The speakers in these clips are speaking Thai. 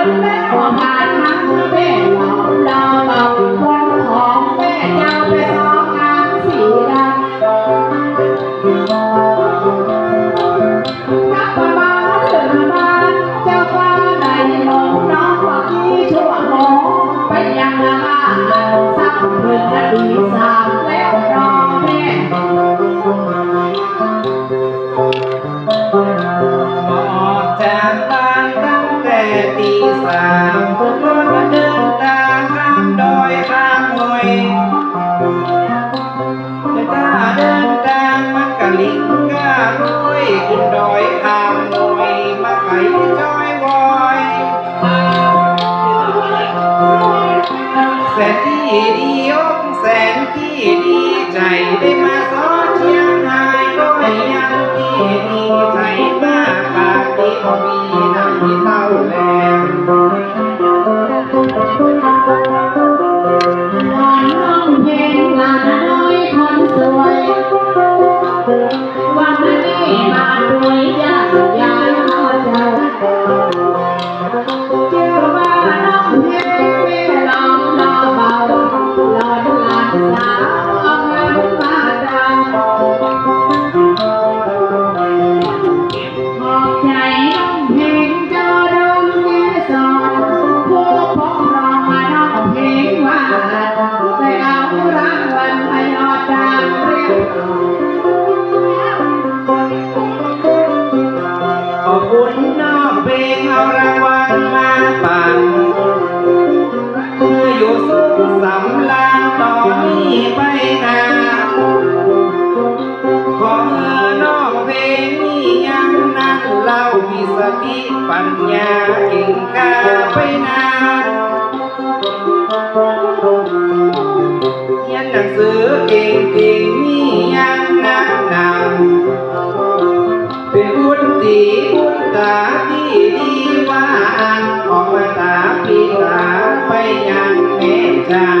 Amen. तेरी ติปัญญาเก่งกาไปนานเรีนหนังสือเก่งเก่งนี่ยังนักหนำเป็นบุญตีบุญตาที่ดีว่าอันออกมาตาปีตาไปยังแม่จาง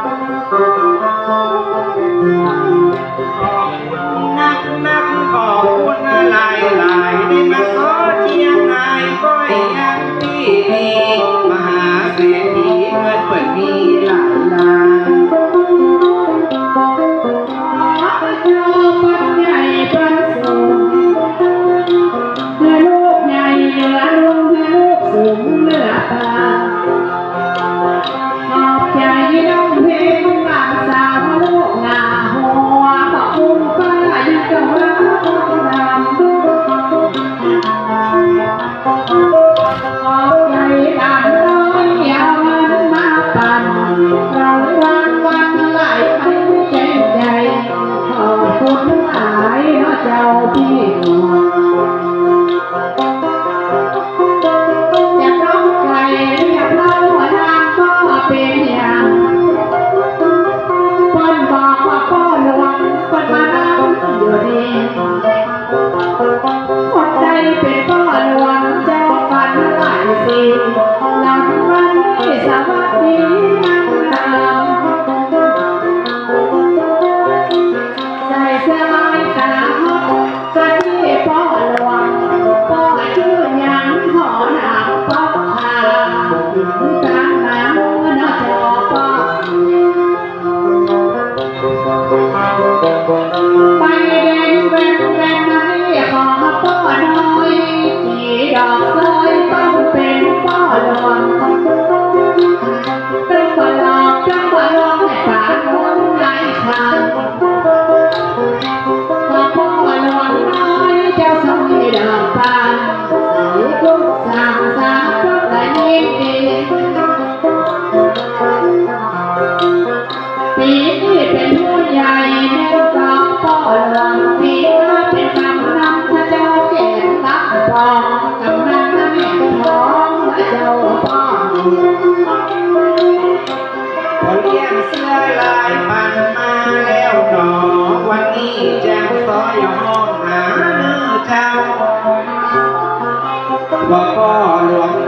สีที่เป็นผู้ใหญ่แม่สองพ่อหลวงสีมาเป็นกำนันถ้าเจ้าแก่ตักทองกำนันถ้แม่ทองเจ้าพ่อคนเลี้ยงเสื้อลายปั่นมาแล้วหนอ วันนี้แจ้งซอยห้องหาลือเจ้าว่าพ่อหลวง